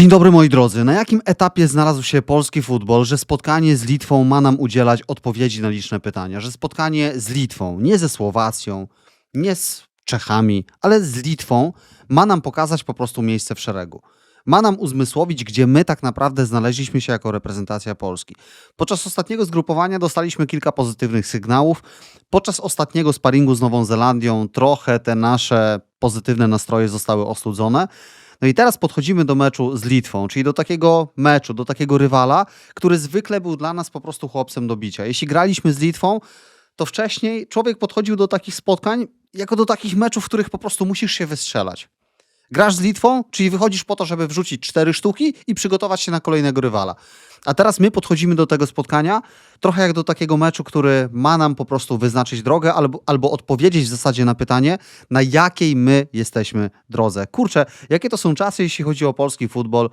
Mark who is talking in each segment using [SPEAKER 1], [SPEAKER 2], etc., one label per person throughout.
[SPEAKER 1] Dzień dobry moi drodzy. Na jakim etapie znalazł się polski futbol, że spotkanie z Litwą ma nam udzielać odpowiedzi na liczne pytania? Że spotkanie z Litwą, nie ze Słowacją, nie z Czechami, ale z Litwą ma nam pokazać po prostu miejsce w szeregu. Ma nam uzmysłowić, gdzie my tak naprawdę znaleźliśmy się jako reprezentacja Polski. Podczas ostatniego zgrupowania dostaliśmy kilka pozytywnych sygnałów. Podczas ostatniego sparingu z Nową Zelandią trochę te nasze pozytywne nastroje zostały ostudzone. No i teraz podchodzimy do meczu z Litwą, czyli do takiego meczu, do takiego rywala, który zwykle był dla nas po prostu chłopcem do bicia. Jeśli graliśmy z Litwą, to wcześniej człowiek podchodził do takich spotkań jako do takich meczów, w których po prostu musisz się wystrzelać. Grasz z Litwą, czyli wychodzisz po to, żeby wrzucić cztery sztuki i przygotować się na kolejnego rywala. A teraz my podchodzimy do tego spotkania trochę jak do takiego meczu, który ma nam po prostu wyznaczyć drogę albo, albo odpowiedzieć w zasadzie na pytanie, na jakiej my jesteśmy drodze. Kurczę, jakie to są czasy, jeśli chodzi o polski futbol,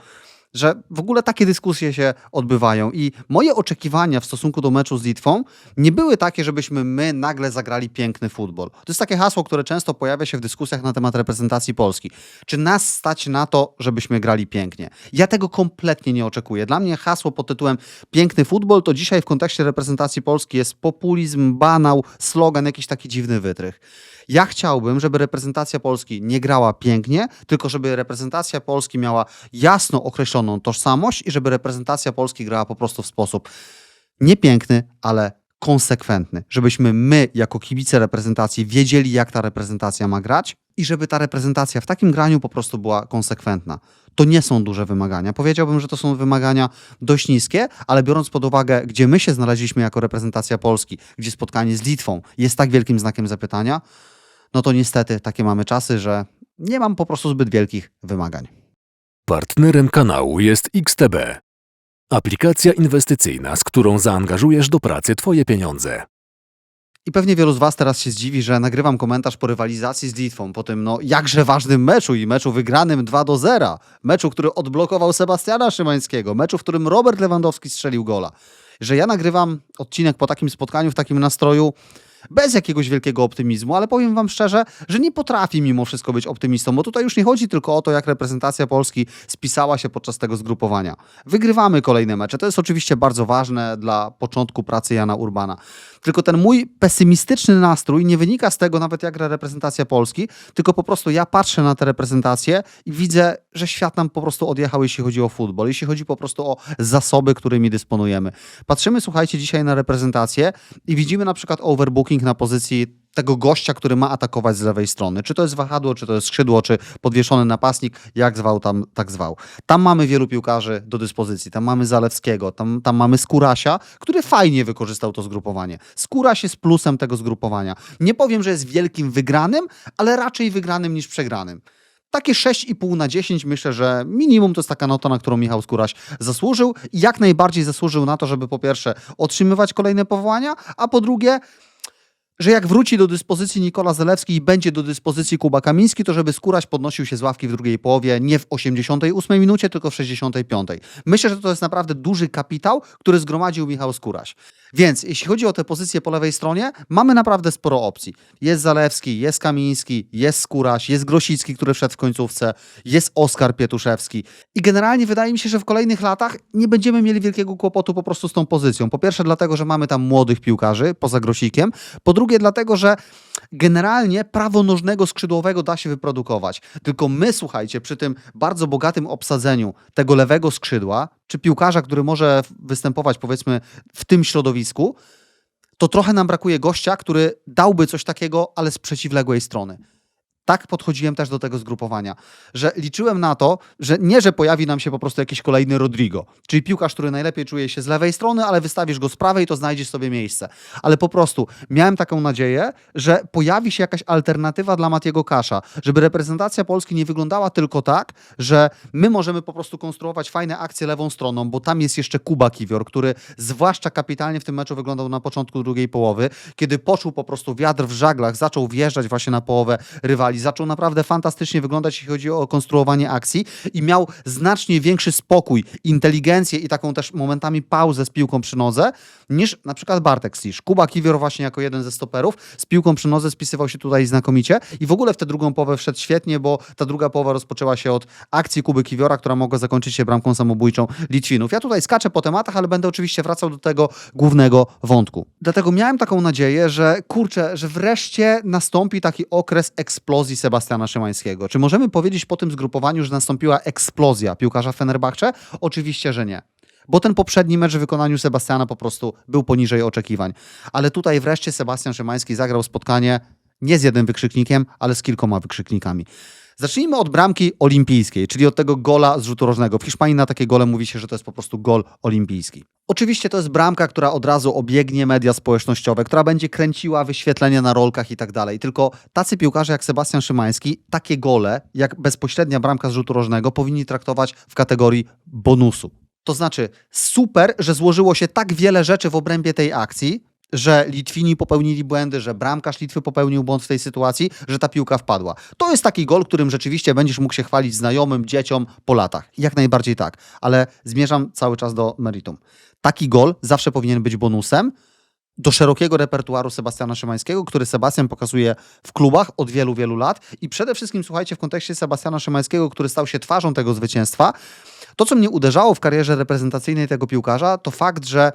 [SPEAKER 1] że w ogóle takie dyskusje się odbywają. I moje oczekiwania w stosunku do meczu z Litwą nie były takie, żebyśmy my nagle zagrali piękny futbol. To jest takie hasło, które często pojawia się w dyskusjach na temat reprezentacji Polski. Czy nas stać na to, żebyśmy grali pięknie? Ja tego kompletnie nie oczekuję. Dla mnie hasło pod tytułem piękny futbol to dzisiaj w kontekście reprezentacji Polski jest populizm, banał, slogan, jakiś taki dziwny wytrych. Ja chciałbym, żeby reprezentacja Polski nie grała pięknie, tylko żeby reprezentacja Polski miała jasno określoną tożsamość i żeby reprezentacja Polski grała po prostu w sposób nie piękny, ale konsekwentny. Żebyśmy my, jako kibice reprezentacji, wiedzieli, jak ta reprezentacja ma grać i żeby ta reprezentacja w takim graniu po prostu była konsekwentna. To nie są duże wymagania. Powiedziałbym, że to są wymagania dość niskie, ale biorąc pod uwagę, gdzie my się znaleźliśmy jako reprezentacja Polski, gdzie spotkanie z Litwą jest tak wielkim znakiem zapytania, no to niestety takie mamy czasy, że nie mam po prostu zbyt wielkich wymagań.
[SPEAKER 2] Partnerem kanału jest XTB. Aplikacja inwestycyjna, z którą zaangażujesz do pracy Twoje pieniądze.
[SPEAKER 1] I pewnie wielu z Was teraz się zdziwi, że nagrywam komentarz po rywalizacji z Litwą, po tym no jakże ważnym meczu i meczu wygranym 2 do 0. Meczu, który odblokował Sebastiana Szymańskiego, meczu, w którym Robert Lewandowski strzelił gola. Że ja nagrywam odcinek po takim spotkaniu, w takim nastroju, bez jakiegoś wielkiego optymizmu, ale powiem Wam szczerze, że nie potrafi mimo wszystko być optymistą, bo tutaj już nie chodzi tylko o to, jak reprezentacja Polski spisała się podczas tego zgrupowania. Wygrywamy kolejne mecze. To jest oczywiście bardzo ważne dla początku pracy Jana Urbana. Tylko ten mój pesymistyczny nastrój nie wynika z tego nawet jak gra reprezentacja Polski, tylko po prostu ja patrzę na te reprezentacje i widzę, że świat nam po prostu odjechał, jeśli chodzi o futbol, jeśli chodzi po prostu o zasoby, którymi dysponujemy. Patrzymy, słuchajcie, dzisiaj na reprezentację i widzimy na przykład na pozycji tego gościa, który ma atakować z lewej strony. Czy to jest wahadło, czy to jest skrzydło, czy podwieszony napastnik, jak zwał tam, tak zwał. Tam mamy wielu piłkarzy do dyspozycji. Tam mamy Zalewskiego, tam, tam mamy Skurasia, który fajnie wykorzystał to zgrupowanie. Skóraś jest plusem tego zgrupowania. Nie powiem, że jest wielkim wygranym, ale raczej wygranym niż przegranym. Takie 6,5 na 10 myślę, że minimum to jest taka nota, na którą Michał Skóraś zasłużył i jak najbardziej zasłużył na to, żeby po pierwsze otrzymywać kolejne powołania, a po drugie że jak wróci do dyspozycji Nikola Zalewski i będzie do dyspozycji Kuba Kamiński, to żeby Skóraś podnosił się z ławki w drugiej połowie nie w 88 minucie, tylko w 65. Myślę, że to jest naprawdę duży kapitał, który zgromadził Michał Skóraś. Więc jeśli chodzi o tę pozycję po lewej stronie, mamy naprawdę sporo opcji. Jest Zalewski, jest Kamiński, jest Skóraś, jest Grosicki, który wszedł w końcówce, jest Oskar Pietuszewski. I generalnie wydaje mi się, że w kolejnych latach nie będziemy mieli wielkiego kłopotu po prostu z tą pozycją. Po pierwsze dlatego, że mamy tam młodych piłkarzy poza Grosikiem. Po drugie dlatego, że generalnie prawonożnego skrzydłowego da się wyprodukować. Tylko my, słuchajcie, przy tym bardzo bogatym obsadzeniu tego lewego skrzydła, czy piłkarza, który może występować powiedzmy w tym środowisku, to trochę nam brakuje gościa, który dałby coś takiego, ale z przeciwległej strony. Tak podchodziłem też do tego zgrupowania, że liczyłem na to, że nie, że pojawi nam się po prostu jakiś kolejny Rodrigo, czyli piłkarz, który najlepiej czuje się z lewej strony, ale wystawisz go z prawej, to znajdziesz sobie miejsce. Ale po prostu miałem taką nadzieję, że pojawi się jakaś alternatywa dla Matiego Kasza, żeby reprezentacja Polski nie wyglądała tylko tak, że my możemy po prostu konstruować fajne akcje lewą stroną, bo tam jest jeszcze Kuba Kiwior, który zwłaszcza kapitalnie w tym meczu wyglądał na początku drugiej połowy, kiedy poczuł po prostu wiatr w żaglach, zaczął wjeżdżać właśnie na połowę rywali rywali. Zaczął naprawdę fantastycznie wyglądać, jeśli chodzi o konstruowanie akcji i miał znacznie większy spokój, inteligencję i taką też momentami pauzę z piłką przy nodze niż na przykład Bartek Slisz. Kuba Kiwior właśnie jako jeden ze stoperów z piłką przy nodze spisywał się tutaj znakomicie i w ogóle w tę drugą połowę wszedł świetnie, bo ta druga połowa rozpoczęła się od akcji Kuby Kiwiora, która mogła zakończyć się bramką samobójczą Litwinów. Ja tutaj skaczę po tematach, ale będę oczywiście wracał do tego głównego wątku. Dlatego miałem taką nadzieję, że kurczę, że wreszcie nastąpi taki okres eksplozji Sebastiana Szymańskiego. Czy możemy powiedzieć po tym zgrupowaniu, że nastąpiła eksplozja piłkarza Fenerbahce? Oczywiście, że nie bo ten poprzedni mecz w wykonaniu Sebastiana po prostu był poniżej oczekiwań. Ale tutaj wreszcie Sebastian Szymański zagrał spotkanie nie z jednym wykrzyknikiem, ale z kilkoma wykrzyknikami. Zacznijmy od bramki olimpijskiej, czyli od tego gola z rzutu rożnego. W Hiszpanii na takie gole mówi się, że to jest po prostu gol olimpijski. Oczywiście to jest bramka, która od razu obiegnie media społecznościowe, która będzie kręciła wyświetlenia na rolkach i tak dalej. Tylko tacy piłkarze jak Sebastian Szymański takie gole, jak bezpośrednia bramka z rzutu rożnego, powinni traktować w kategorii bonusu. To znaczy, super, że złożyło się tak wiele rzeczy w obrębie tej akcji, że Litwini popełnili błędy, że bramkarz Litwy popełnił błąd w tej sytuacji, że ta piłka wpadła. To jest taki gol, którym rzeczywiście będziesz mógł się chwalić znajomym, dzieciom po latach. Jak najbardziej tak, ale zmierzam cały czas do meritum. Taki gol zawsze powinien być bonusem do szerokiego repertuaru Sebastiana Szymańskiego, który Sebastian pokazuje w klubach od wielu, wielu lat i przede wszystkim, słuchajcie, w kontekście Sebastiana Szymańskiego, który stał się twarzą tego zwycięstwa, to, co mnie uderzało w karierze reprezentacyjnej tego piłkarza, to fakt, że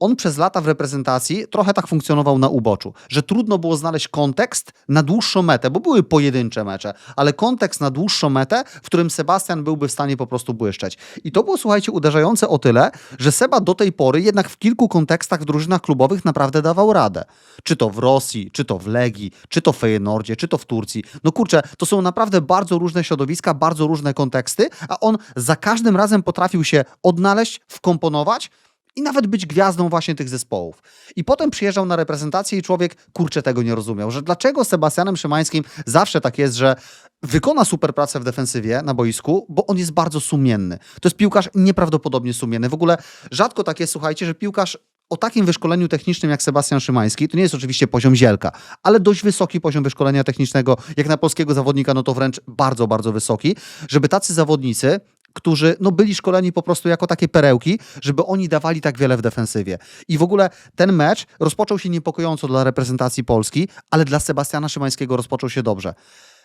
[SPEAKER 1] on przez lata w reprezentacji trochę tak funkcjonował na uboczu, że trudno było znaleźć kontekst na dłuższą metę, bo były pojedyncze mecze, ale kontekst na dłuższą metę, w którym Sebastian byłby w stanie po prostu błyszczeć. I to było, słuchajcie, uderzające o tyle, że Seba do tej pory jednak w kilku kontekstach w drużynach klubowych naprawdę dawał radę. Czy to w Rosji, czy to w Legii, czy to w Feyenoordzie, czy to w Turcji. No kurczę, to są naprawdę bardzo różne środowiska, bardzo różne konteksty, a on za każdym razem potrafił się odnaleźć, wkomponować i nawet być gwiazdą właśnie tych zespołów. I potem przyjeżdżał na reprezentację i człowiek, kurczę, tego nie rozumiał, że dlaczego Sebastianem Szymańskim zawsze tak jest, że wykona super pracę w defensywie na boisku, bo on jest bardzo sumienny. To jest piłkarz nieprawdopodobnie sumienny. W ogóle rzadko tak jest, słuchajcie, że piłkarz o takim wyszkoleniu technicznym jak Sebastian Szymański, to nie jest oczywiście poziom zielka, ale dość wysoki poziom wyszkolenia technicznego, jak na polskiego zawodnika, no to wręcz bardzo, bardzo wysoki, żeby tacy zawodnicy którzy no, byli szkoleni po prostu jako takie perełki, żeby oni dawali tak wiele w defensywie. I w ogóle ten mecz rozpoczął się niepokojąco dla reprezentacji Polski, ale dla Sebastiana Szymańskiego rozpoczął się dobrze.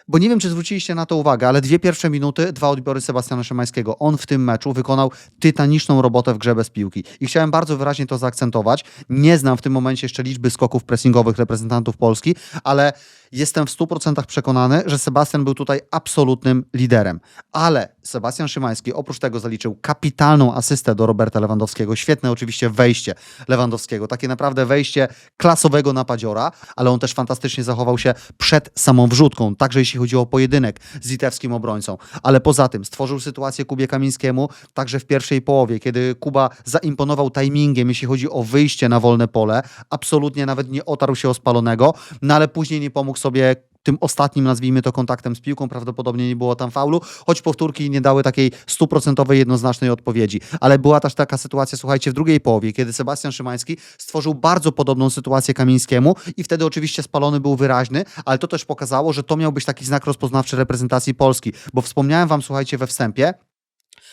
[SPEAKER 1] Bo nie wiem, czy zwróciliście na to uwagę, ale dwie pierwsze minuty, dwa odbiory Sebastiana Szymańskiego. On w tym meczu wykonał tytaniczną robotę w grze bez piłki. I chciałem bardzo wyraźnie to zaakcentować. Nie znam w tym momencie jeszcze liczby skoków pressingowych reprezentantów Polski, ale jestem w 100% przekonany, że Sebastian był tutaj absolutnym liderem. Ale Sebastian Szymański oprócz tego zaliczył kapitalną asystę do Roberta Lewandowskiego. Świetne oczywiście wejście Lewandowskiego. Takie naprawdę wejście klasowego napadziora, ale on też fantastycznie zachował się przed samą wrzutką, także jeśli chodzi o pojedynek z litewskim obrońcą. Ale poza tym stworzył sytuację Kubie Kamińskiemu także w pierwszej połowie, kiedy Kuba zaimponował timingiem, jeśli chodzi o wyjście na wolne pole. Absolutnie nawet nie otarł się o spalonego, no ale później nie pomógł sobie tym ostatnim, nazwijmy to, kontaktem z piłką. Prawdopodobnie nie było tam faulu, choć powtórki nie dały takiej stuprocentowej, jednoznacznej odpowiedzi. Ale była też taka sytuacja, słuchajcie, w drugiej połowie, kiedy Sebastian Szymański stworzył bardzo podobną sytuację Kamińskiemu i wtedy oczywiście spalony był wyraźny, ale to też pokazało, że to miał być taki znak rozpoznawczy reprezentacji Polski, bo wspomniałem wam, słuchajcie, we wstępie,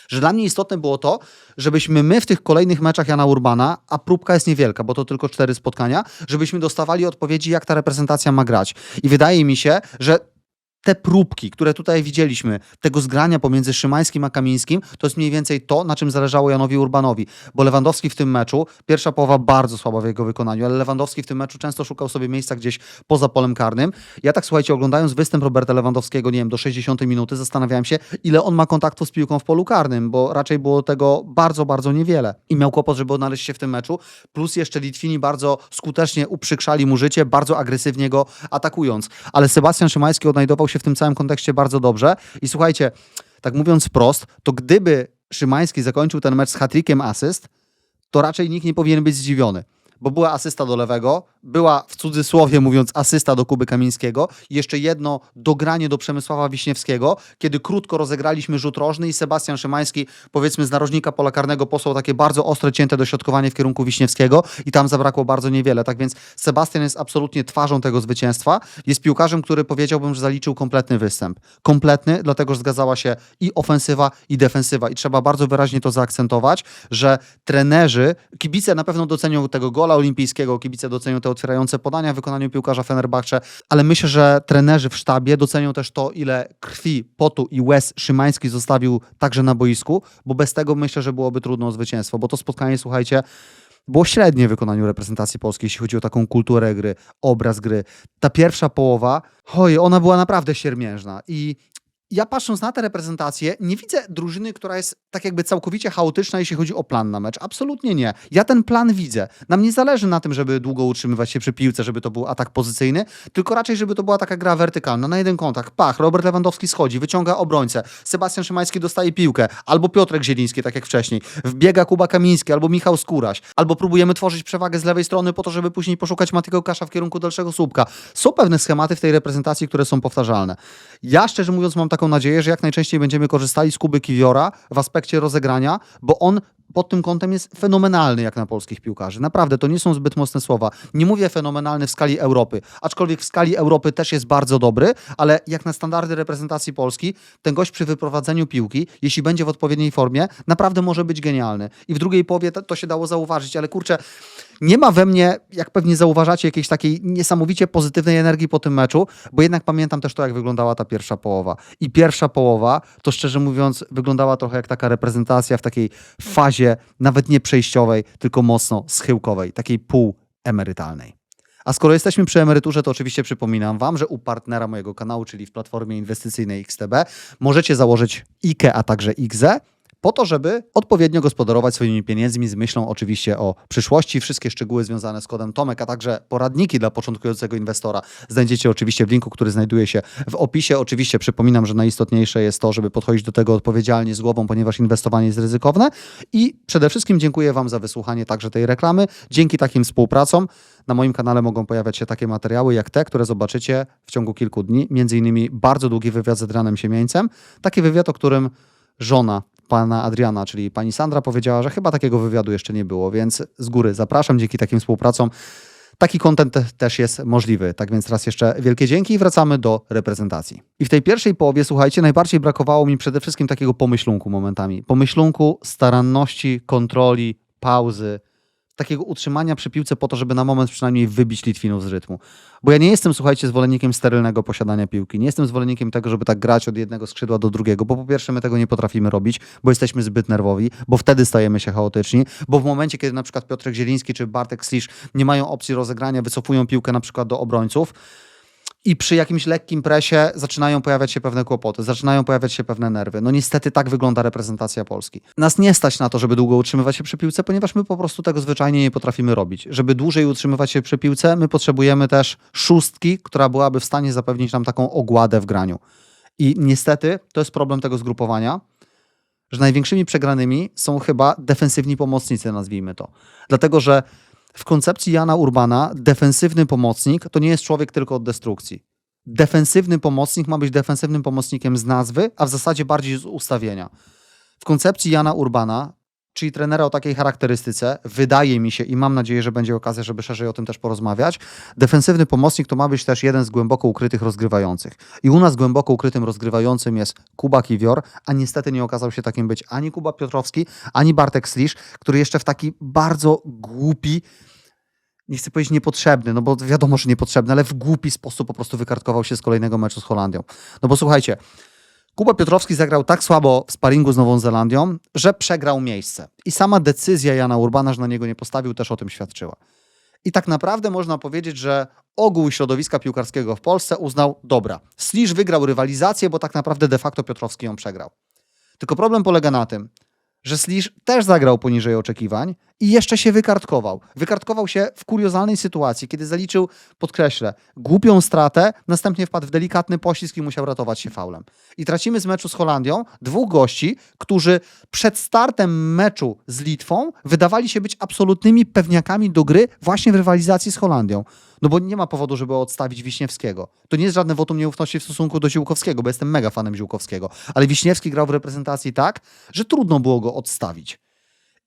[SPEAKER 1] że dla mnie istotne było to, żebyśmy my w tych kolejnych meczach Jana Urbana, a próbka jest niewielka, bo to tylko cztery spotkania, żebyśmy dostawali odpowiedzi, jak ta reprezentacja ma grać. I wydaje mi się, że te próbki, które tutaj widzieliśmy, tego zgrania pomiędzy Szymańskim a Kamińskim, to jest mniej więcej to, na czym zależało Janowi Urbanowi. Bo Lewandowski w tym meczu, pierwsza połowa bardzo słaba w jego wykonaniu, ale Lewandowski w tym meczu często szukał sobie miejsca gdzieś poza polem karnym. Ja tak, słuchajcie, oglądając występ Roberta Lewandowskiego, nie wiem, do 60 minuty, zastanawiałem się, ile on ma kontaktu z piłką w polu karnym, bo raczej było tego bardzo, bardzo niewiele. I miał kłopot, żeby odnaleźć się w tym meczu. Plus jeszcze Litwini bardzo skutecznie uprzykrzali mu życie, bardzo agresywnie go atakując. Ale Sebastian Szymański odnajdował się w tym całym kontekście bardzo dobrze. I słuchajcie, tak mówiąc wprost, to gdyby Szymański zakończył ten mecz z hat-trickiem asyst, to raczej nikt nie powinien być zdziwiony. Bo była asysta do lewego, była w cudzysłowie mówiąc asysta do Kuby Kamińskiego. Jeszcze jedno dogranie do Przemysława Wiśniewskiego, kiedy krótko rozegraliśmy rzut rożny i Sebastian Szymański, powiedzmy z narożnika pola karnego, posłał takie bardzo ostre, cięte dośrodkowanie w kierunku Wiśniewskiego i tam zabrakło bardzo niewiele. Tak więc Sebastian jest absolutnie twarzą tego zwycięstwa. Jest piłkarzem, który powiedziałbym, że zaliczył kompletny występ. Kompletny, dlatego że zgadzała się i ofensywa, i defensywa. I trzeba bardzo wyraźnie to zaakcentować, że trenerzy, kibice na pewno docenią tego gola olimpijskiego, kibice docenią te otwierające podania w wykonaniu piłkarza Fenerbahce, ale myślę, że trenerzy w sztabie docenią też to, ile krwi, potu i łez Szymański zostawił także na boisku, bo bez tego myślę, że byłoby trudno o zwycięstwo, bo to spotkanie, słuchajcie, było średnie w wykonaniu reprezentacji polskiej, jeśli chodzi o taką kulturę gry, obraz gry. Ta pierwsza połowa, oj, ona była naprawdę siermiężna i ja patrząc na tę reprezentację, nie widzę drużyny, która jest tak jakby całkowicie chaotyczna, jeśli chodzi o plan na mecz. Absolutnie nie. Ja ten plan widzę. Nam nie zależy na tym, żeby długo utrzymywać się przy piłce, żeby to był atak pozycyjny, tylko raczej, żeby to była taka gra wertykalna, na jeden kontakt. Pach, Robert Lewandowski schodzi, wyciąga obrońcę, Sebastian Szymański dostaje piłkę, albo Piotrek Zieliński, tak jak wcześniej, wbiega Kuba Kamiński, albo Michał Skóraś, albo próbujemy tworzyć przewagę z lewej strony po to, żeby później poszukać Matiego Kasza w kierunku dalszego słupka. Są pewne schematy w tej reprezentacji, które są powtarzalne. Ja szczerze mówiąc mam taką nadzieję, że jak najczęściej będziemy korzystali z Kuby Kiwiora w aspekcie rozegrania, bo on pod tym kątem jest fenomenalny jak na polskich piłkarzy. Naprawdę, to nie są zbyt mocne słowa. Nie mówię fenomenalny w skali Europy, aczkolwiek w skali Europy też jest bardzo dobry, ale jak na standardy reprezentacji Polski, ten gość przy wyprowadzeniu piłki, jeśli będzie w odpowiedniej formie, naprawdę może być genialny. I w drugiej połowie to, to się dało zauważyć, ale kurczę, nie ma we mnie, jak pewnie zauważacie, jakiejś takiej niesamowicie pozytywnej energii po tym meczu, bo jednak pamiętam też to, jak wyglądała ta pierwsza połowa. I pierwsza połowa, to szczerze mówiąc, wyglądała trochę jak taka reprezentacja w takiej fazie nawet nie przejściowej, tylko mocno schyłkowej, takiej półemerytalnej. A skoro jesteśmy przy emeryturze, to oczywiście przypominam Wam, że u partnera mojego kanału, czyli w platformie inwestycyjnej XTB, możecie założyć IKE, a także IGZE, po to, żeby odpowiednio gospodarować swoimi pieniędzmi z myślą oczywiście o przyszłości. Wszystkie szczegóły związane z kodem Tomek, a także poradniki dla początkującego inwestora znajdziecie oczywiście w linku, który znajduje się w opisie. Oczywiście przypominam, że najistotniejsze jest to, żeby podchodzić do tego odpowiedzialnie z głową, ponieważ inwestowanie jest ryzykowne. I przede wszystkim dziękuję Wam za wysłuchanie także tej reklamy. Dzięki takim współpracom na moim kanale mogą pojawiać się takie materiały jak te, które zobaczycie w ciągu kilku dni. Między innymi bardzo długi wywiad z Adrianem Siemieńcem. Taki wywiad, o którym żona pana Adriana, czyli pani Sandra powiedziała, że chyba takiego wywiadu jeszcze nie było, więc z góry zapraszam. Dzięki takim współpracom taki kontent te- też jest możliwy. Tak więc raz jeszcze wielkie dzięki i wracamy do reprezentacji. I w tej pierwszej połowie, słuchajcie, najbardziej brakowało mi przede wszystkim takiego pomyślunku momentami. Pomyślunku, staranności, kontroli, pauzy, takiego utrzymania przy piłce po to, żeby na moment przynajmniej wybić Litwinów z rytmu. Bo ja nie jestem, słuchajcie, zwolennikiem sterylnego posiadania piłki. Nie jestem zwolennikiem tego, żeby tak grać od jednego skrzydła do drugiego, bo po pierwsze my tego nie potrafimy robić, bo jesteśmy zbyt nerwowi, bo wtedy stajemy się chaotyczni, bo w momencie, kiedy na przykład Piotrek Zieliński czy Bartek Slisz nie mają opcji rozegrania, wycofują piłkę na przykład do obrońców, i przy jakimś lekkim presie zaczynają pojawiać się pewne kłopoty, zaczynają pojawiać się pewne nerwy. No niestety tak wygląda reprezentacja Polski. Nas nie stać na to, żeby długo utrzymywać się przy piłce, ponieważ my po prostu tego zwyczajnie nie potrafimy robić. Żeby dłużej utrzymywać się przy piłce, my potrzebujemy też szóstki, która byłaby w stanie zapewnić nam taką ogładę w graniu. I niestety to jest problem tego zgrupowania, że największymi przegranymi są chyba defensywni pomocnicy, nazwijmy to. Dlatego, że w koncepcji Jana Urbana defensywny pomocnik to nie jest człowiek tylko od destrukcji. Defensywny pomocnik ma być defensywnym pomocnikiem z nazwy, a w zasadzie bardziej z ustawienia. W koncepcji Jana Urbana, czyli trenera o takiej charakterystyce, wydaje mi się i mam nadzieję, że będzie okazja, żeby szerzej o tym też porozmawiać. Defensywny pomocnik to ma być też jeden z głęboko ukrytych rozgrywających. I u nas głęboko ukrytym rozgrywającym jest Kuba Kiwior, a niestety nie okazał się takim być ani Kuba Piotrowski, ani Bartek Slisz, który jeszcze w taki bardzo głupi, nie chcę powiedzieć niepotrzebny, no bo wiadomo, że niepotrzebny, ale w głupi sposób po prostu wykartkował się z kolejnego meczu z Holandią. No bo słuchajcie, Kuba Piotrowski zagrał tak słabo w sparingu z Nową Zelandią, że przegrał miejsce. I sama decyzja Jana Urbana, że na niego nie postawił, też o tym świadczyła. I tak naprawdę można powiedzieć, że ogół środowiska piłkarskiego w Polsce uznał, dobra, Slisz wygrał rywalizację, bo tak naprawdę de facto Piotrowski ją przegrał. Tylko problem polega na tym, że Slisz też zagrał poniżej oczekiwań i jeszcze się wykartkował. Wykartkował się w kuriozalnej sytuacji, kiedy zaliczył, podkreślę, głupią stratę, następnie wpadł w delikatny poślizg i musiał ratować się faulem. I tracimy z meczu z Holandią dwóch gości, którzy przed startem meczu z Litwą wydawali się być absolutnymi pewniakami do gry właśnie w rywalizacji z Holandią. No bo nie ma powodu, żeby odstawić Wiśniewskiego. To nie jest żadne wotum nieufności w stosunku do Ziłkowskiego, bo jestem mega fanem Ziłkowskiego. Ale Wiśniewski grał w reprezentacji tak, że trudno było go odstawić.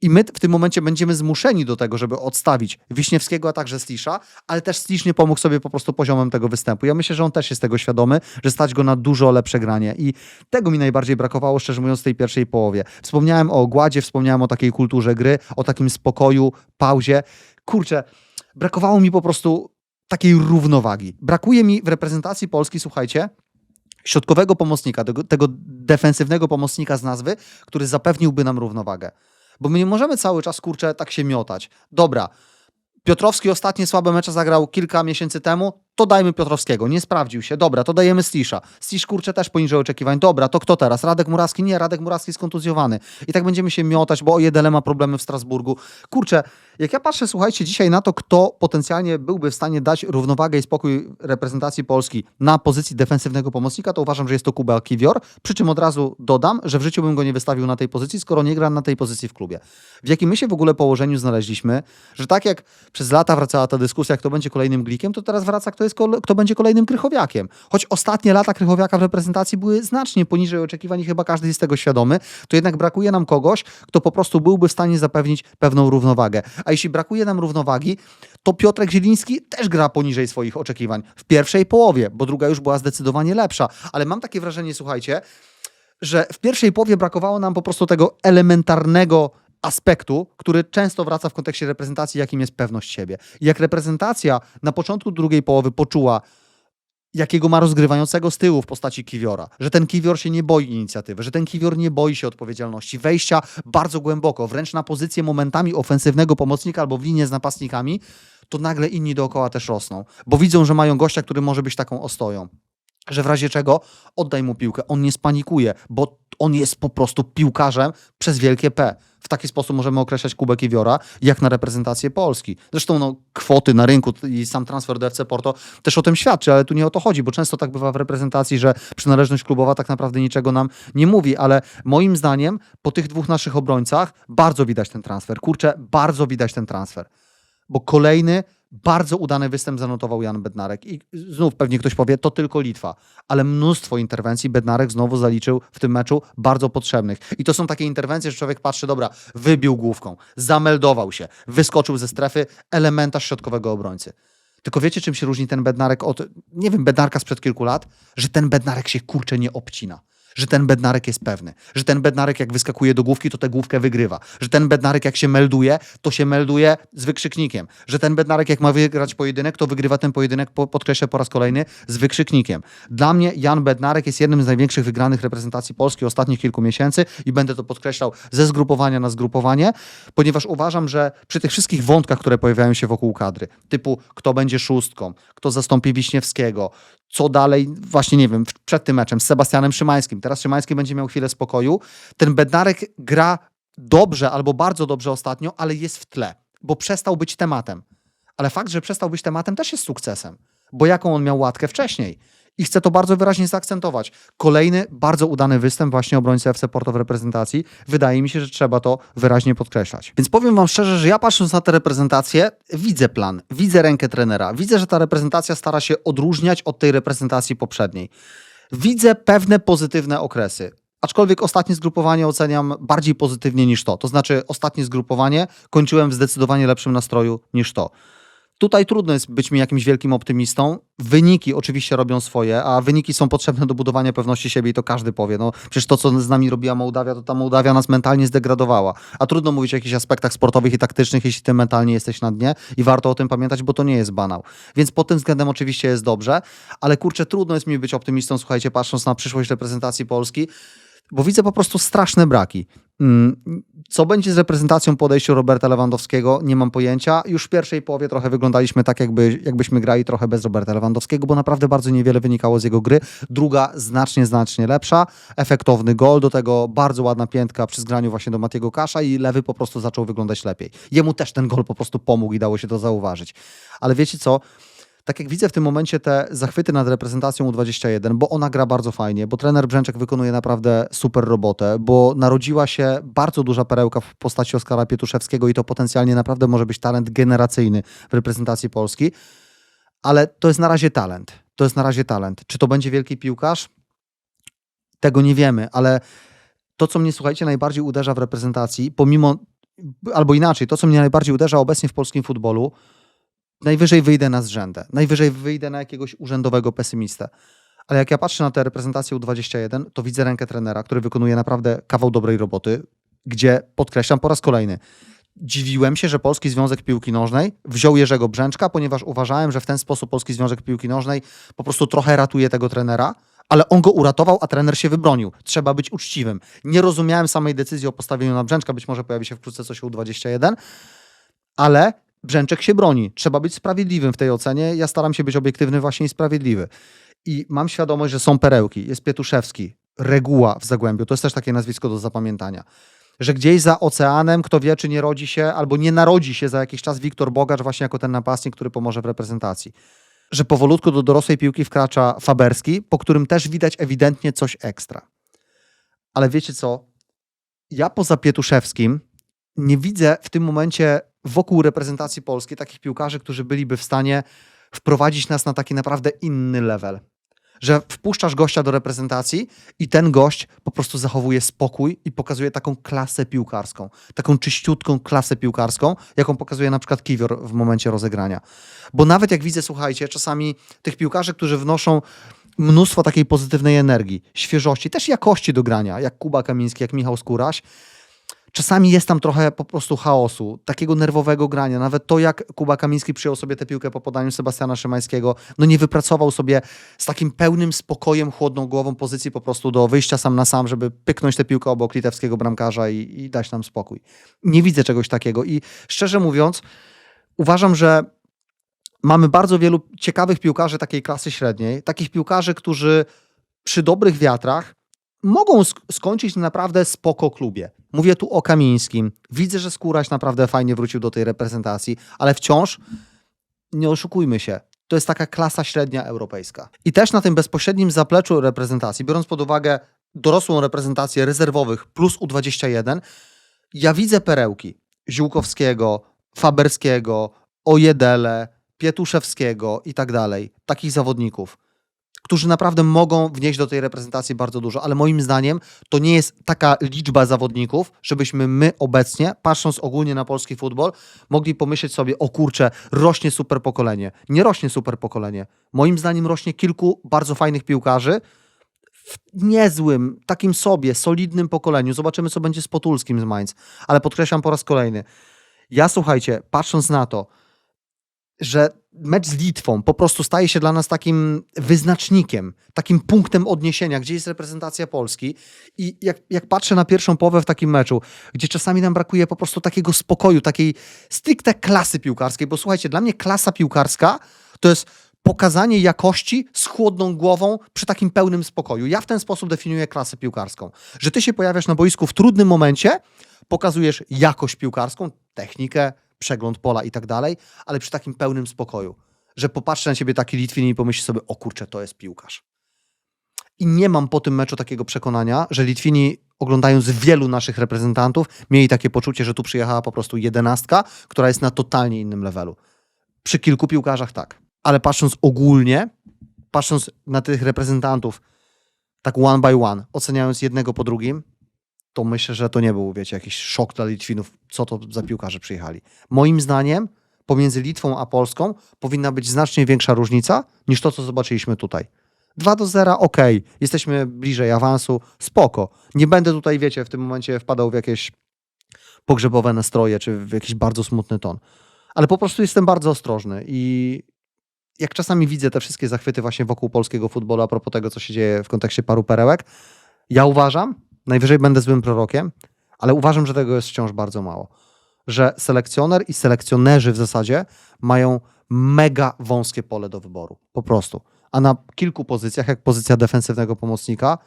[SPEAKER 1] I my w tym momencie będziemy zmuszeni do tego, żeby odstawić Wiśniewskiego, a także Slisza, ale też Slisz nie pomógł sobie po prostu poziomem tego występu. Ja myślę, że on też jest tego świadomy, że stać go na dużo lepsze granie i tego mi najbardziej brakowało, szczerze mówiąc, w tej pierwszej połowie. Wspomniałem o gładzie, wspomniałem o takiej kulturze gry, o takim spokoju, pauzie. Kurczę, brakowało mi po prostu takiej równowagi. Brakuje mi w reprezentacji Polski, słuchajcie, środkowego pomocnika, tego, tego defensywnego pomocnika z nazwy, który zapewniłby nam równowagę. Bo my nie możemy cały czas, kurczę, tak się miotać. Dobra, Piotrowski ostatnie słabe mecze zagrał kilka miesięcy temu, to dajmy Piotrowskiego. Nie sprawdził się. Dobra, to dajemy Stisza. Stisz, kurczę, też poniżej oczekiwań. Dobra, to kto teraz? Radek Murawski? Nie, Radek Murawski jest kontuzjowany. I tak będziemy się miotać, bo Ojedele ma problemy w Strasburgu. Kurczę, jak ja patrzę, słuchajcie, dzisiaj na to, kto potencjalnie byłby w stanie dać równowagę i spokój reprezentacji Polski na pozycji defensywnego pomocnika, to uważam, że jest to Kuba Kiwior. Przy czym od razu dodam, że w życiu bym go nie wystawił na tej pozycji, skoro nie gra na tej pozycji w klubie. W jakim my się w ogóle położeniu znaleźliśmy, że tak jak przez lata wracała ta dyskusja, kto będzie kolejnym glikiem, to teraz wraca, kto, jest kole- kto będzie kolejnym krychowiakiem. Choć ostatnie lata krychowiaka w reprezentacji były znacznie poniżej oczekiwań i chyba każdy jest tego świadomy, to jednak brakuje nam kogoś, kto po prostu byłby w stanie zapewnić pewną równowagę. A jeśli brakuje nam równowagi, to Piotrek Zieliński też gra poniżej swoich oczekiwań. W pierwszej połowie, bo druga już była zdecydowanie lepsza. Ale mam takie wrażenie, słuchajcie, że w pierwszej połowie brakowało nam po prostu tego elementarnego aspektu, który często wraca w kontekście reprezentacji, jakim jest pewność siebie. Jak reprezentacja na początku drugiej połowy poczuła, jakiego ma rozgrywającego z tyłu w postaci Kiwiora, że ten Kiwior się nie boi inicjatywy, że ten Kiwior nie boi się odpowiedzialności, wejścia bardzo głęboko, wręcz na pozycję momentami ofensywnego pomocnika albo w linię z napastnikami, to nagle inni dookoła też rosną, bo widzą, że mają gościa, który może być taką ostoją że w razie czego oddaj mu piłkę. On nie spanikuje, bo on jest po prostu piłkarzem przez wielkie P. W taki sposób możemy określać Kubę Kiwiora, jak na reprezentację Polski. Zresztą no, kwoty na rynku i sam transfer do FC Porto też o tym świadczy, ale tu nie o to chodzi, bo często tak bywa w reprezentacji, że przynależność klubowa tak naprawdę niczego nam nie mówi, ale moim zdaniem po tych dwóch naszych obrońcach bardzo widać ten transfer. Kurczę, bardzo widać ten transfer. Bo kolejny bardzo udany występ zanotował Jan Bednarek. I znów pewnie ktoś powie, to tylko Litwa. Ale mnóstwo interwencji Bednarek znowu zaliczył w tym meczu bardzo potrzebnych. I to są takie interwencje, że człowiek patrzy, dobra, wybił główką, zameldował się, wyskoczył ze strefy elementa środkowego obrońcy. Tylko wiecie, czym się różni ten Bednarek od, nie wiem, Bednarka sprzed kilku lat? Że ten Bednarek się kurczę nie obcina. Że ten Bednarek jest pewny. Że ten Bednarek jak wyskakuje do główki, to tę główkę wygrywa. Że ten Bednarek jak się melduje, to się melduje z wykrzyknikiem. Że ten Bednarek jak ma wygrać pojedynek, to wygrywa ten pojedynek, po- podkreślę po raz kolejny, z wykrzyknikiem. Dla mnie Jan Bednarek jest jednym z największych wygranych reprezentacji Polski ostatnich kilku miesięcy i będę to podkreślał ze zgrupowania na zgrupowanie, ponieważ uważam, że przy tych wszystkich wątkach, które pojawiają się wokół kadry, typu kto będzie szóstką, kto zastąpi Wiśniewskiego, co dalej, właśnie nie wiem, przed tym meczem z Sebastianem Szymańskim. Teraz Szymański będzie miał chwilę spokoju. Ten Bednarek gra dobrze albo bardzo dobrze ostatnio, ale jest w tle, bo przestał być tematem. Ale fakt, że przestał być tematem też jest sukcesem, bo jaką on miał łatkę wcześniej. I chcę to bardzo wyraźnie zaakcentować. Kolejny bardzo udany występ właśnie obrońcy FC Porto w reprezentacji. Wydaje mi się, że trzeba to wyraźnie podkreślać. Więc powiem wam szczerze, że ja patrząc na tę reprezentację, widzę plan, widzę rękę trenera, widzę, że ta reprezentacja stara się odróżniać od tej reprezentacji poprzedniej. Widzę pewne pozytywne okresy. Aczkolwiek ostatnie zgrupowanie oceniam bardziej pozytywnie niż to. To znaczy, ostatnie zgrupowanie kończyłem w zdecydowanie lepszym nastroju niż to. Tutaj trudno jest być mi jakimś wielkim optymistą. Wyniki oczywiście robią swoje, a wyniki są potrzebne do budowania pewności siebie i to każdy powie. No, przecież to, co z nami robiła Mołdawia, to ta Mołdawia nas mentalnie zdegradowała. A trudno mówić o jakichś aspektach sportowych i taktycznych, jeśli ty mentalnie jesteś na dnie i warto o tym pamiętać, bo to nie jest banał. Więc pod tym względem oczywiście jest dobrze, ale kurczę, trudno jest mi być optymistą, słuchajcie, patrząc na przyszłość reprezentacji Polski. Bo widzę po prostu straszne braki. Mm, Co będzie z reprezentacją po Roberta Lewandowskiego? Nie mam pojęcia. Już w pierwszej połowie trochę wyglądaliśmy tak, jakby, jakbyśmy grali trochę bez Roberta Lewandowskiego, bo naprawdę bardzo niewiele wynikało z jego gry. Druga znacznie, znacznie lepsza. Efektowny gol, do tego bardzo ładna piętka przy zgraniu właśnie do Matiego Kasza i lewy po prostu zaczął wyglądać lepiej. Jemu też ten gol po prostu pomógł i dało się to zauważyć. Ale wiecie co? Tak jak widzę w tym momencie te zachwyty nad reprezentacją U21, bo ona gra bardzo fajnie, bo trener Brzęczek wykonuje naprawdę super robotę, bo narodziła się bardzo duża perełka w postaci Oskara Pietuszewskiego i to potencjalnie naprawdę może być talent generacyjny w reprezentacji Polski, ale to jest na razie talent. To jest na razie talent. Czy to będzie wielki piłkarz? Tego nie wiemy, ale to, co mnie, słuchajcie, najbardziej uderza w reprezentacji, pomimo, albo inaczej, to, co mnie najbardziej uderza obecnie w polskim futbolu, najwyżej wyjdę na zrzędę, najwyżej wyjdę na jakiegoś urzędowego pesymistę. Ale jak ja patrzę na tę reprezentację U21, to widzę rękę trenera, który wykonuje naprawdę kawał dobrej roboty, gdzie podkreślam po raz kolejny, dziwiłem się, że Polski Związek Piłki Nożnej wziął Jerzego Brzęczka, ponieważ uważałem, że w ten sposób Polski Związek Piłki Nożnej po prostu trochę ratuje tego trenera, ale on go uratował, a trener się wybronił. Trzeba być uczciwym. Nie rozumiałem samej decyzji o postawieniu na Brzęczka, być może pojawi się wkrótce coś o U21, ale Brzęczek się broni. Trzeba być sprawiedliwym w tej ocenie. Ja staram się być obiektywny właśnie i sprawiedliwy. I mam świadomość, że są perełki. Jest Pietuszewski, reguła w Zagłębiu. To jest też takie nazwisko do zapamiętania. Że gdzieś za oceanem, kto wie, czy nie rodzi się, albo nie narodzi się za jakiś czas Wiktor Bogacz właśnie jako ten napastnik, który pomoże w reprezentacji. Że powolutku do dorosłej piłki wkracza Faberski, po którym też widać ewidentnie coś ekstra. Ale wiecie co? Ja poza Pietuszewskim nie widzę w tym momencie wokół reprezentacji polskiej takich piłkarzy, którzy byliby w stanie wprowadzić nas na taki naprawdę inny level. Że wpuszczasz gościa do reprezentacji i ten gość po prostu zachowuje spokój i pokazuje taką klasę piłkarską, taką czyściutką klasę piłkarską, jaką pokazuje na przykład Kiwior w momencie rozegrania. Bo nawet jak widzę, słuchajcie, czasami tych piłkarzy, którzy wnoszą mnóstwo takiej pozytywnej energii, świeżości, też jakości do grania, jak Kuba Kamiński, jak Michał Skóraś, czasami jest tam trochę po prostu chaosu, takiego nerwowego grania. Nawet to, jak Kuba Kamiński przyjął sobie tę piłkę po podaniu Sebastiana Szymańskiego, no nie wypracował sobie z takim pełnym spokojem, chłodną głową pozycji po prostu do wyjścia sam na sam, żeby pyknąć tę piłkę obok litewskiego bramkarza i, i dać nam spokój. Nie widzę czegoś takiego i szczerze mówiąc, uważam, że mamy bardzo wielu ciekawych piłkarzy takiej klasy średniej, takich piłkarzy, którzy przy dobrych wiatrach mogą sk- skończyć na naprawdę spoko klubie. Mówię tu o Kamińskim. Widzę, że Skóraś naprawdę fajnie wrócił do tej reprezentacji, ale wciąż nie oszukujmy się. To jest taka klasa średnia europejska. I też na tym bezpośrednim zapleczu reprezentacji, biorąc pod uwagę dorosłą reprezentację rezerwowych plus U21, ja widzę perełki Ziółkowskiego, Faberskiego, Ojedele, Pietuszewskiego i tak dalej. Takich zawodników którzy naprawdę mogą wnieść do tej reprezentacji bardzo dużo, ale moim zdaniem to nie jest taka liczba zawodników, żebyśmy my obecnie, patrząc ogólnie na polski futbol, mogli pomyśleć sobie, o kurczę, rośnie super pokolenie. Nie rośnie super pokolenie. Moim zdaniem rośnie kilku bardzo fajnych piłkarzy w niezłym, takim sobie, solidnym pokoleniu. Zobaczymy, co będzie z Potulskim z Mainz. Ale podkreślam po raz kolejny. Ja słuchajcie, patrząc na to, że mecz z Litwą po prostu staje się dla nas takim wyznacznikiem, takim punktem odniesienia, gdzie jest reprezentacja Polski. I jak, jak patrzę na pierwszą połowę w takim meczu, gdzie czasami nam brakuje po prostu takiego spokoju, takiej stricte klasy piłkarskiej, bo słuchajcie, dla mnie klasa piłkarska to jest pokazanie jakości z chłodną głową przy takim pełnym spokoju. Ja w ten sposób definiuję klasę piłkarską. Że ty się pojawiasz na boisku w trudnym momencie, pokazujesz jakość piłkarską, technikę, przegląd pola i tak dalej, ale przy takim pełnym spokoju. Że popatrzy na ciebie taki Litwin i pomyśli sobie, o kurczę, to jest piłkarz. I nie mam po tym meczu takiego przekonania, że Litwini, oglądając wielu naszych reprezentantów, mieli takie poczucie, że tu przyjechała po prostu jedenastka, która jest na totalnie innym levelu. Przy kilku piłkarzach tak. Ale patrząc ogólnie, patrząc na tych reprezentantów tak one by one, oceniając jednego po drugim, to myślę, że to nie był, wiecie, jakiś szok dla Litwinów, co to za piłkarze przyjechali. Moim zdaniem pomiędzy Litwą a Polską powinna być znacznie większa różnica niż to, co zobaczyliśmy tutaj. 2 do 0, ok, jesteśmy bliżej awansu, spoko. Nie będę tutaj, wiecie, w tym momencie wpadał w jakieś pogrzebowe nastroje, czy w jakiś bardzo smutny ton. Ale po prostu jestem bardzo ostrożny i jak czasami widzę te wszystkie zachwyty właśnie wokół polskiego futbolu a propos tego, co się dzieje w kontekście paru perełek, ja uważam, najwyżej będę złym prorokiem, ale uważam, że tego jest wciąż bardzo mało. Że selekcjoner i selekcjonerzy w zasadzie mają mega wąskie pole do wyboru. Po prostu. A na kilku pozycjach, jak pozycja defensywnego pomocnika,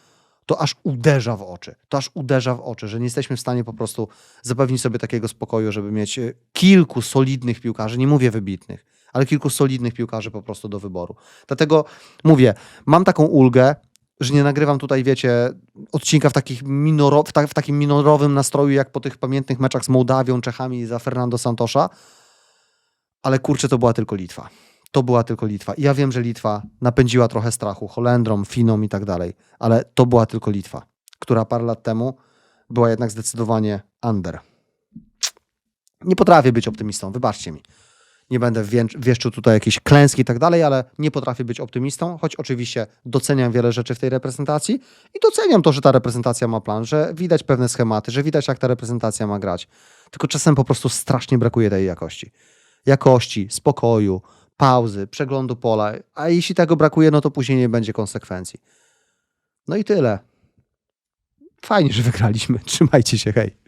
[SPEAKER 1] to aż uderza w oczy. To aż uderza w oczy, że nie jesteśmy w stanie po prostu zapewnić sobie takiego spokoju, żeby mieć e, kilku solidnych piłkarzy, nie mówię wybitnych, ale kilku solidnych piłkarzy po prostu do wyboru. Dlatego mówię, mam taką ulgę, że nie nagrywam tutaj, wiecie, odcinka w, takich minoro, w, ta, w takim minorowym nastroju, jak po tych pamiętnych meczach z Mołdawią, Czechami za Fernando Santosza, ale kurczę, to była tylko Litwa. To była tylko Litwa. I ja wiem, że Litwa napędziła trochę strachu Holendrom, Finom i tak dalej, ale to była tylko Litwa, która parę lat temu była jednak zdecydowanie under. Nie potrafię być optymistą, wybaczcie mi. Nie będę wieszczył tutaj jakieś klęski i tak dalej, ale nie potrafię być optymistą, choć oczywiście doceniam wiele rzeczy w tej reprezentacji i doceniam to, że ta reprezentacja ma plan, że widać pewne schematy, że widać jak ta reprezentacja ma grać. Tylko czasem po prostu strasznie brakuje tej jakości. Jakości, spokoju, pauzy, przeglądu pola, a jeśli tego brakuje, no to później nie będzie konsekwencji. No i tyle. Fajnie, że wygraliśmy. Trzymajcie się, hej.